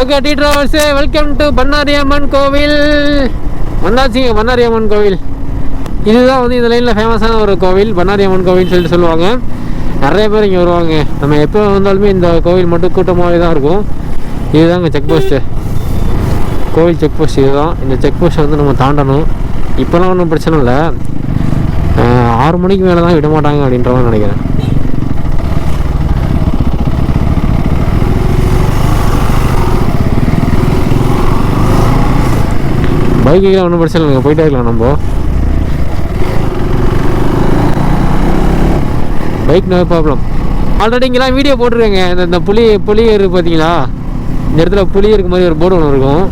Okay T travels welcome to Bannari Amman கோவில் வந்தாச்சுங்க பன்னாரியம்மன் கோவில் இதுதான் வந்து இந்த லைனில் ஃபேமஸான ஒரு கோவில் பண்ணாரி அம்மன் கோவில் சொல்லிட்டு சொல்லுவாங்க. நிறைய பேர் இங்கே வருவாங்க. நம்ம எப்போ வந்தாலுமே இந்த கோவில் மட்டும் கூட்டமாகவே தான் இருக்கும். இதுதாங்க செக் போஸ்ட்டு கோவில் செக் போஸ்ட் இதுதான். இந்த செக் போஸ்ட்டை வந்து நம்ம தாண்டணும். இப்போலாம் ஒன்றும் பிரச்சனை இல்லை. ஆறு மணிக்கு மேலே தான் விட மாட்டாங்க அப்படின்ற மாதிரி நினைக்கிறேன். பைக்குக்கெலாம் ஒன்றும் பிரச்சனை இல்லைங்க. போயிட்டே இருக்கலாம் நம்ம. பைக் நோ ப்ராப்ளம் ஆல்ரெடி இங்கெல்லாம் வீடியோ போட்டிருக்கேங்க. இந்த இந்த புளி புளி இருக்குது பார்த்தீங்களா? இந்த இடத்துல புளி இருக்க மாதிரி ஒரு போர்டு ஒன்று இருக்கும்.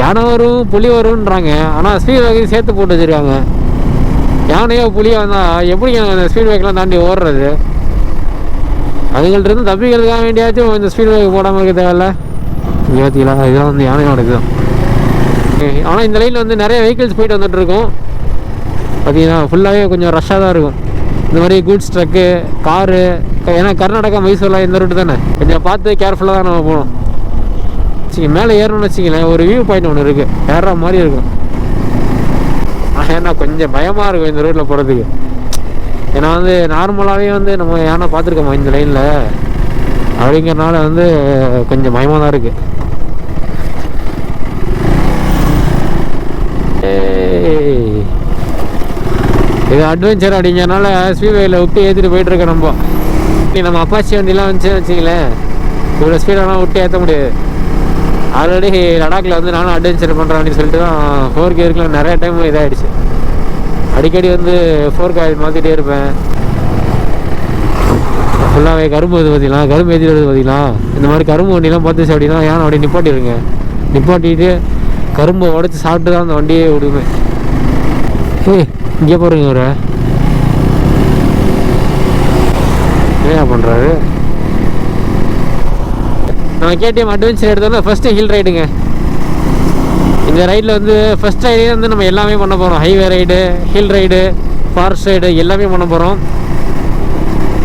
யானை வரும் புலி வரும்ன்றாங்க. ஆனால் ஸ்பீட் பிரேக்கர் சேர்த்து போட்டு வச்சுருக்காங்க. யானையோ புலியோ வந்தால் எப்படி அந்த ஸ்பீட் பிரேக்கெலாம் தாண்டி ஓடுறது? அதுங்கள்ட்ட இருந்து தப்பிக்கிறதுக்காக வேண்டியாச்சும் இந்த ஸ்பீட் பிரேக் போடாமல் இருக்க தேவையில்ல. இங்கே பார்த்தீங்களா இதெல்லாம் வந்து யானையோட இதுதான் ஆனால் இந்த லைனில் வந்து நிறைய வெஹிக்கிள்ஸ் போயிட்டு வந்துட்டுருக்கோம் பார்த்தீங்கன்னா ஃபுல்லாகவே கொஞ்சம் ரஷ்ஷாக தான் இருக்கும். இந்த மாதிரி கூட்ஸ் ட்ரக்கு காரு ஏன்னா கர்நாடகா மைசூர்லாம் இந்த ரூட்டு தானே? கொஞ்சம் பார்த்து கேர்ஃபுல்லாக தான் நம்ம போகணும். வச்சுங்க மேலே ஏறணும்னு வச்சிங்களேன் ஒரு வியூ பாயிண்ட் ஒன்று இருக்குது ஏறுற மாதிரி இருக்கும். ஏன்னா கொஞ்சம் பயமாக இருக்கும் இந்த ரூட்டில் போகிறதுக்கு ஏன்னா வந்து நார்மலாகவே வந்து நம்ம யானை பார்த்துருக்கோமா இந்த லைனில் அப்படிங்கிறனால வந்து கொஞ்சம் பயமாக தான் இருக்குது ஏய். இது அட்வென்ச்சர் அப்படிங்கிறனால ஸ்பீட்வேயில் விட்டு ஏற்றிட்டு போயிட்டு இருக்கோம் நம்ம. நீ நம்ம அப்பாச்சி வண்டிலாம் வந்துச்சுன்னு வச்சிங்களேன் இவ்வளோ ஸ்பீடெல்லாம் விட்டு ஏற்ற முடியாது. ஆல்ரெடி லடாக்கில் வந்து நானும் அட்வென்ச்சர் பண்ணுறேன் அப்படின்னு சொல்லிட்டு தான் ஃபோர் கியருக்குலாம் நிறைய டைம் இதாகிடுச்சு அடிக்கடி வந்து ஃபோர் காயில் மாற்றிட்டே இருப்பேன். ஃபுல்லாகவே கரும்பு இது பார்த்தீங்களா கரும்பு ஏற்றிட்டு வருது பார்த்தீங்களா இந்த மாதிரி கரும்பு வண்டிலாம் பார்த்துச்சு அப்படின்னா ஏன் அப்படியே நிப்பாட்டிடுங்க? நிப்பாட்டிட்டு கரும்பை உடச்சி சாப்பிட்டு தான் அந்த வண்டியே விடுவேன் ஏய் இங்கே போகிறீங்க ஒரு என்ன பண்ணுறாரு நான் கேடிஎம் அட்வென்ச்சர் எடுத்தோம்னா ஃபஸ்ட்டு ஹில் ரைடுங்க இந்த ரைடில் வந்து ஃபஸ்ட் ரைடே வந்து நம்ம எல்லாமே பண்ண போகிறோம் highway ride hill ride forest ride எல்லாமே பண்ண போகிறோம்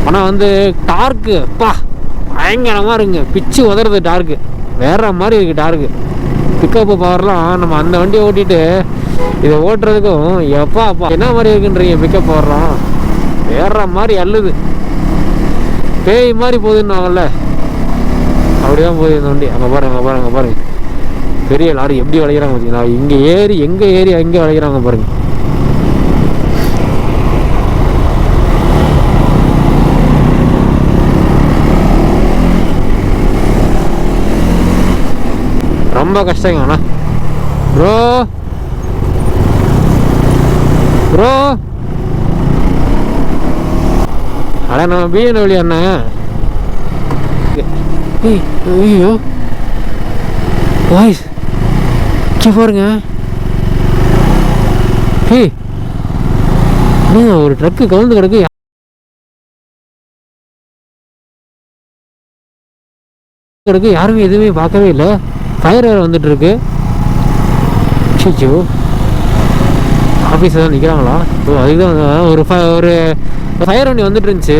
ஆனால் வந்து டார்க்கு பா பயங்கரமாக இருக்குங்க. பிச்சு உதறது டார்க்கு வேற மாதிரி இருக்குது டார்க்கு பிக்கப்பு பவர்லாம் நம்ம அந்த வண்டியை ஓட்டிட்டு இதை ஓட்டுறதுக்கும் எப்பா அப்பா என்ன மாதிரி இருக்குன்றீங்க பிக்கப் பவர்லாம் வேற மாதிரி அல்லுது பேய் மாதிரி போகுதுன்னாங்கல்ல அப்படிதான் போகுது இந்த வண்டி. அங்கே பாருங்க அங்கே பாருங்க அங்கே பாருங்க. பெரிய லாரி எப்படி வளைகிறாங்க பார்த்தீங்களா இங்கே ஏறி எங்கே ஏறி எங்கே வளைகிறாங்க பாருங்க. ரொம்ப கஷ்டங்க அண்ணா. ப்ரோ ப்ரோ அட நம்ம பிஎன்டபிள்யூ அண்ணா. ஐயோ. வாய்ஸ் கே பாருங்க. ஏய் ஒரு ட்ரக்கு கவுந்து கிடக்கு? கிடக்கு யாருமே எதுவுமே பார்க்கவே இல்லை. ஃபயர் வேறு வந்துட்டு இருக்கு சிச்சோ ஆஃபீஸில் தான் நிற்கிறாங்களா ஓ அதுக்கு தான் ஒரு ஃப ஒரு ஃபயர் வண்டி வந்துட்டு இருந்துச்சு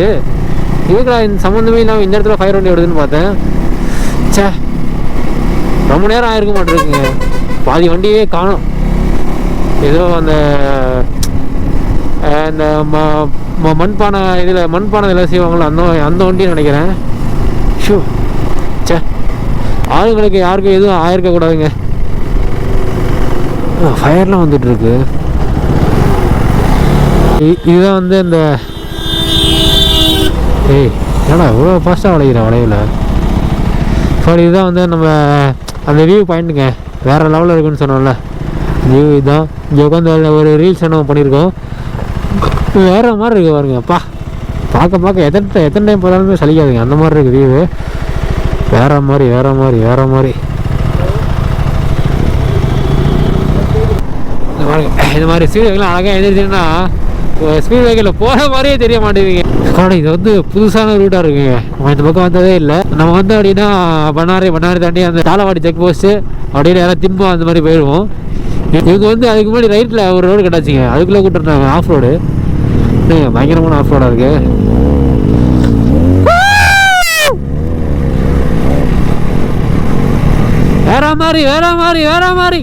இதுக்குடா இந்த சம்மந்தமே இல்லாமல் இந்த இடத்துல ஃபயர் வண்டி வருதுன்னு பார்த்தேன். ச்சே. ரொம்ப நேரம் ஆயிருக்க மாட்டிருக்குங்க பாதி வண்டியே காணும். ஏதோ அந்த இந்த ம ம- மண்பானை இதில் மண்பானை இதில் செய்வாங்களோ அந்த அந்த வண்டின்னு நினைக்கிறேன். ஷூ. ச்சே. ஆளுங்களுக்கு யாருக்கும் எதுவும் ஆயிருக்க கூடாதுங்க ஃபயர்லாம் வந்துட்டு இருக்கு இதுதான் வந்து இந்த ஏய் ஏன்னா இவ்வளோ ஃபாஸ்ட்டாக வளைகிறேன் வளையல? சாரி இதுதான் வந்து நம்ம அந்த வியூ பாயிண்ட்டுங்க வேறு லெவலில் இருக்குன்னு சொன்னோம்ல. வியூ இதுதான். இங்கே உட்காந்து ஒரு ரீல்ஸ் என்ன பண்ணியிருக்கோம் வேறு மாதிரி இருக்கு பாருங்க. அப்பா பார்க்க பார்க்க எத்தனை எத்தனை டைம் போனாலுமே சலிக்காதுங்க. அந்த மாதிரி இருக்குது வியூவு வேற மாதிரி வேற மாதிரி வேற மாதிரி. இது மாதிரி ஸ்பீட் வைக்கலாம் அழகாக எழுதிருச்சுன்னா ஸ்பீட் வைக்கல போகிற மாதிரியே தெரிய மாட்டேங்குதுங்க. காரணம் இது வந்து புதுசான ரூட்டாக இருக்குங்க. நம்ம இந்த பக்கம் வந்ததே இல்லை. நம்ம வந்து அப்படின்னா பண்ணாரி பண்ணாரி தாண்டி அந்த தாளவாடி செக் போஸ்ட்டு அப்படியே யாராவது திம்பம் அந்த மாதிரி போயிடுவோம். இவங்க வந்து அதுக்கு முன்னாடி ரைட்டில் ஒரு ரோடு கிடச்சிங்க அதுக்குள்ளே கூப்பிட்டுருந்தாங்க ஆஃப் ரோடு பயங்கரமான ஆஃப் ரோடாக இருக்குது வேற மாதிரி வேற மாதிரி வேற மாதிரி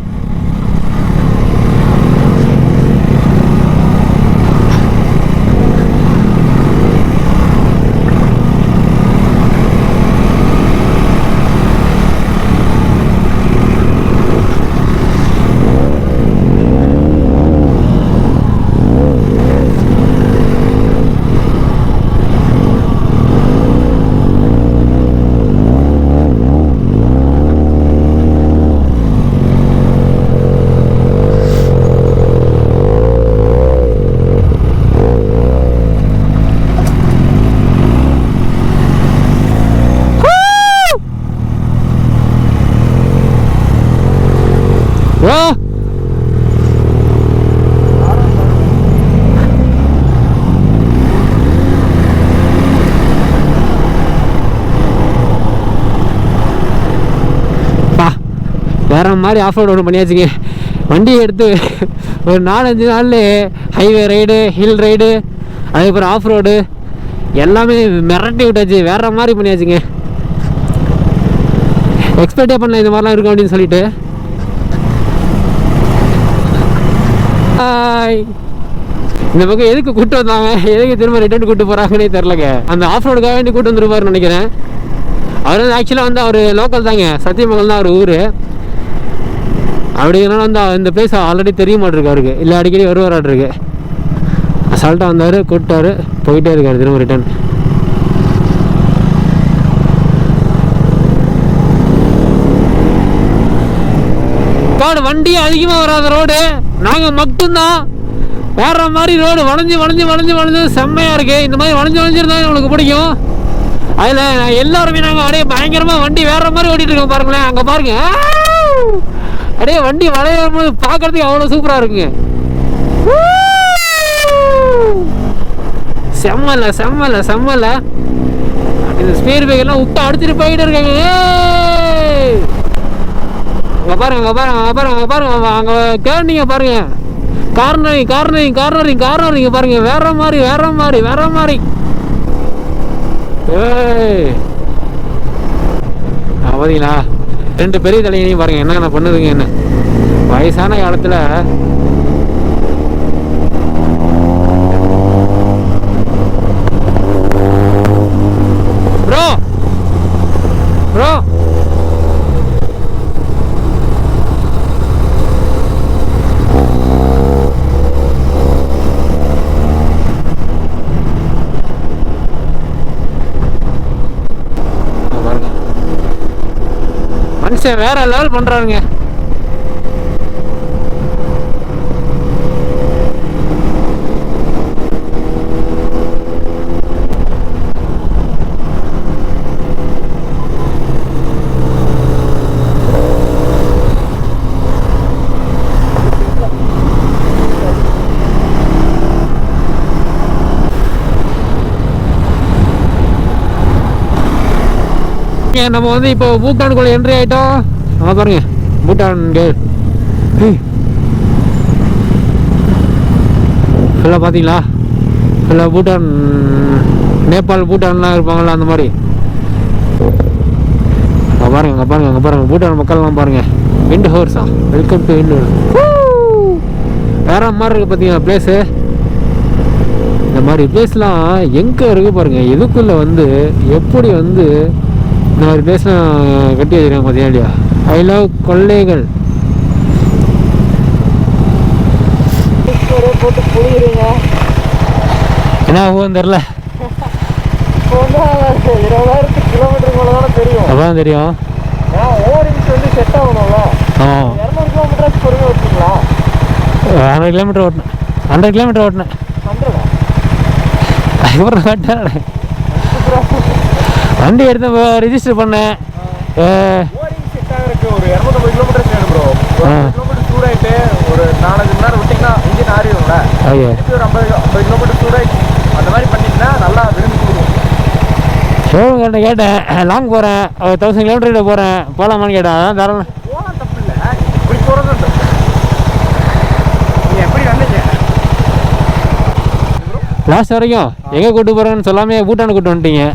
ப்ரோ பா வேற மாதிரி ஆஃப் ரோடு ஒன்று பண்ணியாச்சுங்க. வண்டியை எடுத்து ஒரு நாலஞ்சு நாள்ல ஹைவே ரைடு ஹில் ரைடு அதுக்கப்புறம் ஆஃப் ரோடு எல்லாமே மிரட்டி விட்டாச்சு. வேற மாதிரி பண்ணியாச்சுங்க எக்ஸ்பெக்டே பண்ணல இந்த மாதிரிலாம் இருக்கும் அப்படின்னு சொல்லிட்டு. இந்த பக்கம் எதுக்கு கூட்டு வந்தாங்க? எதுக்கு திரும்ப ரிட்டர்ன் கூட்டு போறாங்கன்னே தெரிலங்க அந்த ஆஃப் ரோடுக்காக வேண்டி கூட்டு வந்துருப்பாருன்னு நினைக்கிறேன். அவர் வந்து ஆக்சுவலாக வந்து அவர் லோக்கல் தாங்க. சத்தியமங்கல் தான் அவர் ஊர். அப்படிங்கிறனால வந்து இந்த பிளேஸ் ஆல்ரெடி தெரிய மாட்டிருக்கு அவருக்கு. இல்லை அடிக்கடி வருவாராட்ருக்கு அசால்ட்டாக வந்தார் கூப்பிட்டாரு போயிட்டே இருக்காரு திரும்ப ரிட்டர்ன் பாடு வண்டி அதிகமாக வராத ரோடு நாங்கள் மட்டும்தான். வேற மாதிரி ரோடு வளைஞ்சு வளைஞ்சு வளைஞ்சு வளைஞ்சு செம்மையாக இருக்குது இந்த மாதிரி வளைஞ்சு வளைஞ்சிருந்தா உங்களுக்கு பிடிக்கும். அதில் எல்லாருமே நாங்கள் அப்படியே பயங்கரமாக வண்டி வேற மாதிரி ஓட்டிட்டு இருக்கோம் பாருங்களேன். அங்கே பாருங்க. அப்படியே வண்டி வளையும் போது பார்க்கறதுக்கு அவ்வளோ சூப்பராக இருக்குங்க செம்மல செம்மல செம்மல. இந்த ஸ்பீர் பேக் எல்லாம் விட்டு அடிச்சுட்டு போயிட்டு இருக்காங்க! அங்க பாருங்க அங்க பாருங்க அங்க பாருங்க அங்க பாருங்க. அங்க கேட்டீங்க பாருங்க. கார்னரிங் கார்னரிங் கார்னரிங் கார்னரிங் பாருங்க. வேற மாதிரி வேற மாதிரி வேற மாதிரி. ஏய்! ஆ, பாத்தீங்களா ரெண்டு பெரிய தலையனையும் பாருங்கள் என்னென்ன பண்ணுதுங்க என்ன? வயசான காலத்தில் ப்ரோ ப்ரோ அங்க பாருங்க மனுஷன் வேற லெவல் பண்றாருங்க ஓகே நம்ம வந்து இப்போ பூட்டானுக்குள்ள என்ட்ரி ஆயிட்டோம். அங்க பாருங்க பூட்டான் கேட் ஃபுல்லாக பார்த்தீங்களா ஃபுல்லாக பூட்டான் நேபாள் பூட்டான்லாம் இருப்பாங்கள்ல அந்த மாதிரி. அங்கே பாருங்க அங்கே பாருங்க அங்கே பாருங்க பூட்டான் மக்கள்லாம் பாருங்க. விண்ட் ஹோர்ஸா வெல்கம் டு விண்ட் வேற மாதிரி இருக்குது பார்த்தீங்களா பிளேஸு இந்த மாதிரி பிளேஸ்லாம் எங்கே இருக்குது பாருங்கள் எதுக்குள்ளே வந்து எப்படி வந்து இந்த மாதிரி பிளேஸ்லாம் கட்டி வச்சிருக்காங்க பார்த்தீங்களா இல்லையா? ஐ லவ் கொள்ளைகள். என்ன ஆகும் தெரில இப்போ வந்து இருபதாயிரத்து கிலோமீட்டர் மேலே தானே தெரியும். ஹண்ட்ரட் கிலோமீட்டர் ஓட்டினேன். ஹண்ட்ரட் கிலோமீட்டர் ஓட்டினேன். அதுக்கப்புறம் வண்டி எடுத்து ரிஜிஸ்டர் பண்ணேன் ஒரு இரநூத்தம்பது கிலோமீட்டர் ப்ரோ கிலோமீட்டர் சூடாயிட்டு ஒரு நாலஞ்சு மணி நேரம் விட்டிங்கன்னா இன்ஜின் ஆறிடும்ல. திருப்பி ஒரு ஐம்பது ஐம்பது கிலோமீட்டர் சூடாயிட்டு அந்த மாதிரி பண்ணிங்கன்னா நல்லா விரும்பி கொடுக்கும். ஷோரூம் கிட்ட கேட்டேன் லாங் போகிறேன் ஒரு தௌசண்ட் கிலோமீட்டர் போகிறேன் போகலாமான்னு கேட்டேன். அதான் போகலாம் தப்பு இல்லை. இப்படி போகிறது தப்பு. நீங்கள் எப்படி வந்தீங்க லாஸ்ட் வரைக்கும் எங்கே கூட்டு போகிறேன்னு சொல்லாமே பூட்டான் கூட்டு வந்துட்டீங்க.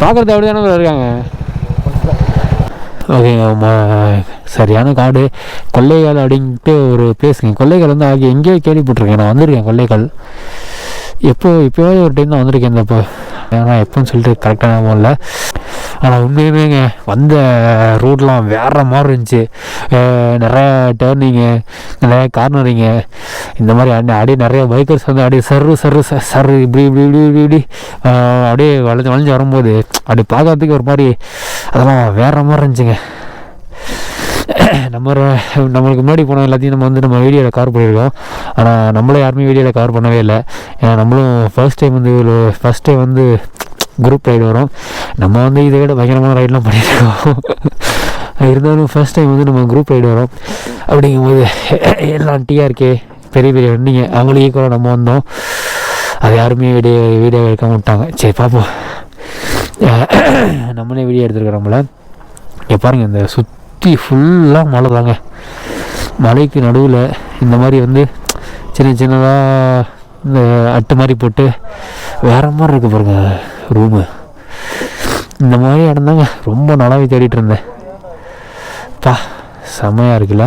பார்க்குறது அப்படி தானே இருக்காங்க. ஓகேங்க ம- சரியான காடு. கொள்ளைக்கால் அப்படின்ட்டு ஒரு பிளேஸுங்க கொள்ளைக்கால் வந்து ஆகிய எங்கேயோ கேள்விப்பட்டிருக்கேன். நான் வந்திருக்கேன் கொள்ளைக்கால் எப்போ எப்போயாவது ஒரு டைம் தான் வந்திருக்கேன் இந்த இப்போ ஏன்னா எப்போன்னு சொல்லிட்டு கரெக்டாக ஞாபகம் இல்லை. ஆனால் உண்மையுமேங்க வந்த ரூட்லாம் வேற மாதிரி இருந்துச்சு. நிறையா நிறைய டேர்னிங்கு நிறைய கார்னரிங்க இந்த மாதிரி அடி- அப்படியே நிறைய பைக்கர்ஸ் வந்து அப்படியே சர்ரு சர்ரு சர் சர்ரு இப்படி இப்படி இப்படி இப்படி இப்படி அப்படியே வளைஞ்சு வளைஞ்சு வரும்போது அப்படி பார்க்கறதுக்கு ஒரு மாதிரி அதெல்லாம் வேற மாதிரி இருந்துச்சுங்க. நம்ம நம்மளுக்கு முன்னாடி போன எல்லாத்தையும் நம்ம வந்து நம்ம வீடியோவில் கார் பண்ணியிருக்கோம். ஆனால் நம்மளே யாருமே வீடியோவில் கார் பண்ணவே இல்லை. ஏன்னா நம்மளும் ஃபர்ஸ்ட் டைம் வந்து ஃபர்ஸ்ட் டைம் வந்து குரூப் ரைடு வரும். நம்ம வந்து இதை விட பயங்கரமான ரைடெலாம் பண்ணியிருக்கோம். இருந்தாலும் ஃபர்ஸ்ட் டைம் வந்து நம்ம குரூப் ரைடு வரோம். அப்படிங்கும்போது எல்லாம் டிஆர்கே பெரிய பெரிய வண்டிங்க அவங்களுக்கு ஈக்குவலாக நம்ம வந்தோம். அது யாருமே வீடியோ வீடியோ எடுக்காம விட்டாங்க. சரி பார்ப்போம். நம்மளே வீடியோ எடுத்துருக்கிறோம்ல. இங்கே பாருங்கள் இந்த சுற்றி ஃபுல்லாக மலை தாங்க. மலைக்கு நடுவில் இந்த மாதிரி வந்து சின்ன சின்னதாக இந்த அட்டு மாதிரி போட்டு வேற மாதிரி இருக்குது பாருங்கள் ரூமு. இந்த மாதிரி இடம் தாங்க ரொம்ப நல்லாவே தேடிட்டு இருந்தேன். பா செம்மையாக இருக்குல்ல?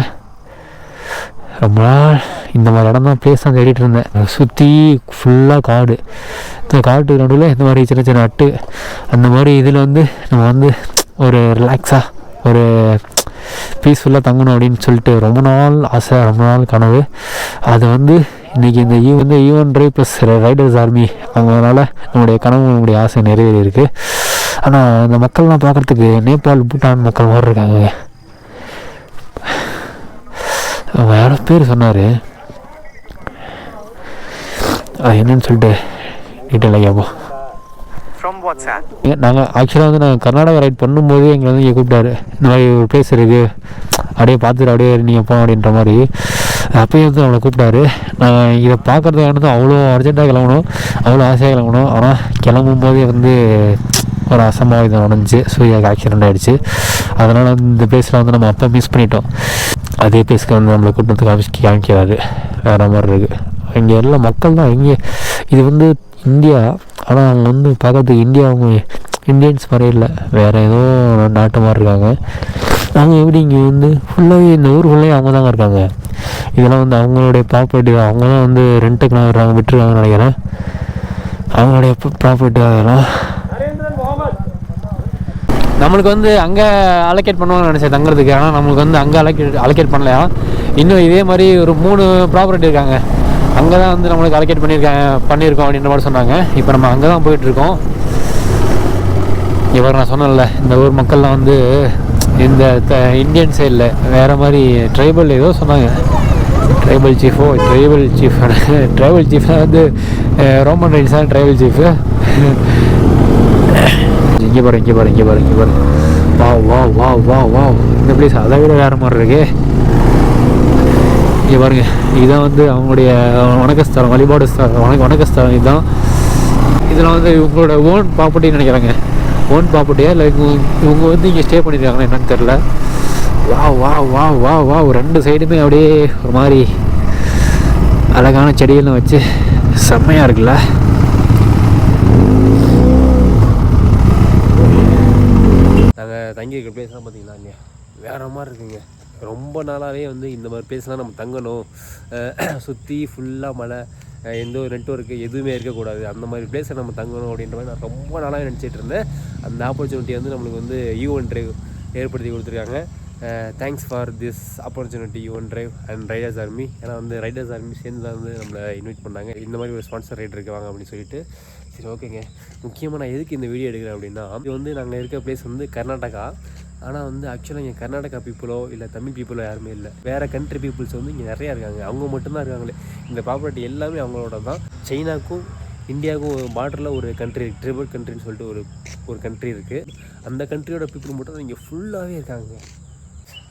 ரொம்ப நாள் இந்த மாதிரி இடம் தான் ப்ளேஸ் தான் தேடிட்டு இருந்தேன். சுற்றி ஃபுல்லாக காடு. இந்த காட்டு நடுவில் இந்த மாதிரி சின்ன சின்ன அட்டு. அந்த மாதிரி இதில் வந்து நம்ம வந்து ஒரு ரிலாக்ஸாக ஒரு பீஸ்ஃபுல்லாக தங்கணும் அப்படின்னு சொல்லிட்டு ரொம்ப நாள் ஆசை ரொம்ப நாள் கனவு. அது வந்து இன்றைக்கி இந்த ஈ வந்து even drive plus riders army அவங்களால நம்முடைய கனவு நம்முடைய ஆசை நிறைவேறி இருக்கு ஆனால் இந்த மக்கள்லாம் பார்க்குறதுக்கு நேபாள் பூட்டான் மக்கள் மாதிரி இருக்காங்க. யாரோ பேர் சொன்னார். அது என்னன்னு சொல்லிட்டு டீட்டெயிலாக கேட்போம் நாங்கள் ஆக்சுவலாக வந்து நாங்கள் கர்நாடகா ரைட் பண்ணும்போது எங்களை வந்து இங்கே கூப்பிட்டாரு. இந்த மாதிரி ஒரு பிளேஸ் இருக்குது அப்படியே பார்த்துட்டு அப்படியே நீங்கள் போங்க அப்படின்ற மாதிரி. அப்பயும் வந்து அவனை கூப்பிட்டாரு. நான் இதை பார்க்குறதுக்கானது அவ்வளோ அர்ஜென்ட்டாக கிளம்பணும். அவ்வளோ ஆசையாக கிளம்பணும். ஆனால் கிளம்பும் போதே வந்து ஒரு அசம்பாவிதம் நடந்துச்சு சூர்யாவுக்கு ஆக்சிடென்ட் ஆகிடுச்சு அதனால் இந்த பிளேஸில் வந்து நம்ம அப்போ மிஸ் பண்ணிட்டோம். அதே பிளேஸ்க்கு வந்து நம்மளை கூட்டு காமிச்சு காமிக்கிறாரு. வேறு மாதிரி இருக்குது இங்கே எல்லாம் மக்கள் தான் இங்கே. இது வந்து இந்தியா. ஆனால் அவங்க வந்து பார்க்கறதுக்கு இந்தியா அவங்க இந்தியன்ஸ் மாதிரி இல்லை. வேறு ஏதோ நாட்டு மாதிரி இருக்காங்க. நாங்கள் எப்படி இங்கே வந்து ஃபுல்லாகவே இந்த ஊர் ஃபுல்லாகவே அவங்க தாங்க இருக்காங்க. இதெல்லாம் வந்து அவங்களுடைய ப்ராப்பர்ட்டி தான் அவங்க தான் வந்து ரெண்ட்டுக்கு நான் வர்றாங்க விட்டுருக்காங்கன்னு நினைக்கிறேன். அவங்களுடைய ப்ராப்பர்ட்டி அதெல்லாம் நம்மளுக்கு வந்து அங்கே அலோகேட் பண்ணுவாங்கன்னு நினச்சேன் தங்குறதுக்கு. ஆனால் நம்மளுக்கு வந்து அங்கே அலோகேட் அலோகேட் பண்ணலையா இன்னும் இதே மாதிரி ஒரு மூணு ப்ராப்பர்ட்டி இருக்காங்க. அங்கே தான் வந்து நம்மளுக்கு அலோகேட் பண்ணியிருக்காங்க பண்ணியிருக்கோம் அப்படின்ற மாதிரி சொன்னாங்க. இப்போ நம்ம அங்கே தான் போயிட்டுருக்கோம் இவர் நான் சொன்னேன்ல இந்த ஊர் மக்கள்லாம் வந்து இந்த இந்தியன் சைடில் வேறு மாதிரி ட்ரைபல் ஏதோ சொன்னாங்க. ட்ரைபல் சீஃபோ ட்ரைபல் சீஃப் ட்ரைபல் சீஃப் வந்து ரோமன் ரைன்ஸ் தான் ட்ரைபல் சீஃபு இங்கே பாரு இங்கே பாரு இங்கே பாரு இங்கே பாரு. வா வா வா வா வா இந்த பிளேஸ் அதை விட வேறு மாதிரி இருக்கே. இங்கே பாருங்க இதுதான் வந்து அவங்களுடைய வணக்கஸ்தலம் வழிபாடு ஸ்தலம் வணக்க வணக்கஸ்தலம் இதுதான். இதில் வந்து இவங்களோட ஓன் ப்ராப்பர்ட்டின்னு நினைக்கிறாங்க. ஓன் ப்ராப்பர்ட்டியா இல்லை இவங்க வந்து இங்கே ஸ்டே பண்ணியிருக்காங்களா என்னன்னு தெரில வா வா வா வா வா ரெண்டு சைடுமே அப்படியே ஒரு மாதிரி அழகான செடியெல்லாம் வச்சு செம்மையாக இருக்குல்ல? நாங்கள் தங்கியிருக்க பிளேஸ்லாம் பார்த்தீங்களா இங்கே? வேறு மாதிரி இருக்குங்க. ரொம்ப நாளாகவே வந்து இந்த மாதிரி பிளேஸ்லாம் நம்ம தங்கணும். சுற்றி ஃபுல்லாக மலை. எந்த ஒரு நெட்ஒர்க்கு எதுவுமே இருக்கக்கூடாது. அந்த மாதிரி பிளேஸில் நம்ம தங்கணும் அப்படின்ற மாதிரி நான் ரொம்ப நாளாக நினச்சிட்டு இருந்தேன். அந்த ஆப்பர்ச்சுனிட்டி வந்து நம்மளுக்கு வந்து e யூஎன் ட்ரைவ் ஏற்படுத்தி கொடுத்துருக்காங்க. Thanks for this opportunity you one drive and riders army ஏன்னா வந்து ரைடர்ஸ் ஆர்மி சேர்ந்து தான் வந்து நம்மளை இன்வைட் பண்ணாங்க. இந்த மாதிரி ஒரு ஸ்பான்சர் ரைட் இருக்காங்க அப்படின்னு சொல்லிட்டு. சரி ஓகேங்க முக்கியமாக நான் எதுக்கு இந்த வீடியோ எடுக்கிறேன் அப்படின்னா இது வந்து நாங்கள் இருக்க பிளேஸ் வந்து கர்நாடகா. ஆனால் வந்து ஆக்சுவலாக இங்கே கர்நாடகா பீப்புளோ இல்லை தமிழ் பீப்புளோ யாருமே இல்லை. வேறு கண்ட்ரி பீப்புள்ஸ் வந்து இங்கே நிறையா இருக்காங்க. அவங்க மட்டும்தான் இருக்காங்களே. இந்த ப்ராப்பர்ட்டி எல்லாமே அவங்களோட தான் சைனாக்கும் இந்தியாவுக்கும் பார்டரில் ஒரு கண்ட்ரி ட்ரிபிள் கண்ட்ரின்னு சொல்லிட்டு ஒரு ஒரு கண்ட்ரி இருக்குது அந்த கண்ட்ரியோட பீப்புள் மட்டும் தான் இங்கே ஃபுல்லாகவே இருக்காங்க.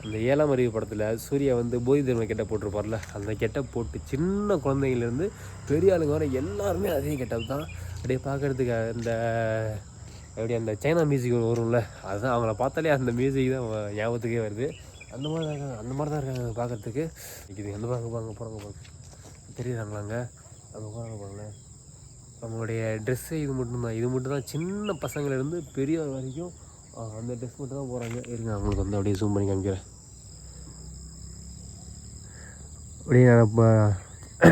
அந்த ஏழாம் அறிவு படத்தில் சூர்யா வந்து போதி தர்ம கெட்ட போட்டிருப்பார்ல அந்த கெட்ட போட்டு சின்ன குழந்தைங்கலேருந்து பெரிய ஆளுங்க வர எல்லாருமே அதே கெட்டப் தான் அப்படியே பார்க்குறதுக்கு அந்த எப்படி அந்த சைனா மியூசிக் வரும்ல அதுதான் அவங்கள பார்த்தாலே அந்த மியூசிக் தான் ஞாபகத்துக்கே வருது. அந்த மாதிரி தான் இருக்காங்க அந்த மாதிரி தான் இருக்காங்க பார்க்குறதுக்கு. இது எந்த பாங்க பாங்க போகிறாங்க பாருங்க தெரியுறாங்களாங்க அங்கே போகிறாங்க பாருங்களேன் நம்மளுடைய ட்ரெஸ்ஸு இது மட்டும்தான் இது மட்டும்தான் சின்ன பசங்கள்லேருந்து பெரியவர் வரைக்கும் அந்த ட்ரெஸ் மட்டும் தான் போகிறாங்க இருங்க அவங்களுக்கு வந்து அப்படியே ஜூம் பண்ணி காமிக்கிறேன். அப்படியே நான் இப்போ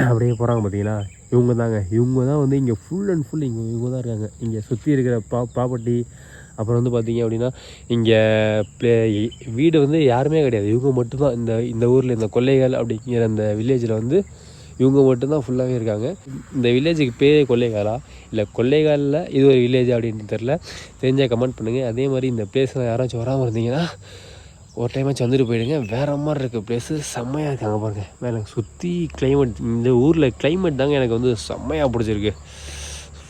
அப்படியே போகிறாங்க பார்த்தீங்களா இவங்க தாங்க இவங்க தான் வந்து இங்கே ஃபுல் அண்ட் ஃபுல் இங்கே இவங்க தான் இருக்காங்க. இங்கே சுற்றி இருக்கிற ப்ரா ப்ராப்பர்ட்டி அப்புறம் வந்து பார்த்திங்க அப்படின்னா இங்கே ப்ளே வீடு வந்து யாருமே கிடையாது. இவங்க மட்டும்தான். இந்த இந்த ஊரில் இந்த கொள்ளைகள் அப்படிங்கிற அந்த வில்லேஜில் வந்து இவங்க மட்டும்தான் ஃபுல்லாகவே இருக்காங்க. இந்த வில்லேஜுக்கு பேரே கொள்ளைகாலா இல்லை கொள்ளைகாலில் இது ஒரு வில்லேஜ் அப்படின்னு தெரில தெரிஞ்சால் கமெண்ட் பண்ணுங்கள் அதே மாதிரி இந்த பிளேஸில் யாராச்சும் வராமல் இருந்தீங்கன்னா ஒரு டைமாச்சும் வந்துட்டு போயிடுங்க. வேறு மாதிரி இருக்க. பிளேஸு செம்மையாக இருக்காங்க பாருங்கள் மேலே சுற்றி கிளைமேட் இந்த ஊரில் கிளைமேட் தாங்க எனக்கு வந்து செம்மையாக பிடிச்சிருக்கு.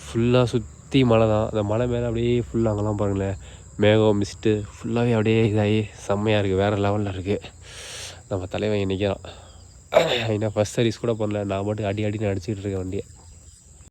ஃபுல்லாக சுற்றி மலை தான். அந்த மலை மேலே அப்படியே ஃபுல்லாக அங்கெல்லாம் பாருங்களேன். மேகம் மிஸ்ட்டு ஃபுல்லாகவே அப்படியே இதாகி செம்மையாக இருக்குது வேறு லெவலில் இருக்குது நம்ம தலைவன் நிற்கிறான் ஏன்னா ஃபஸ்ட் சர்வீஸ் கூட பண்ணல. நான் மட்டும் அடி அடி அடிச்சுக்கிட்டு இருக்கேன் வண்டியை.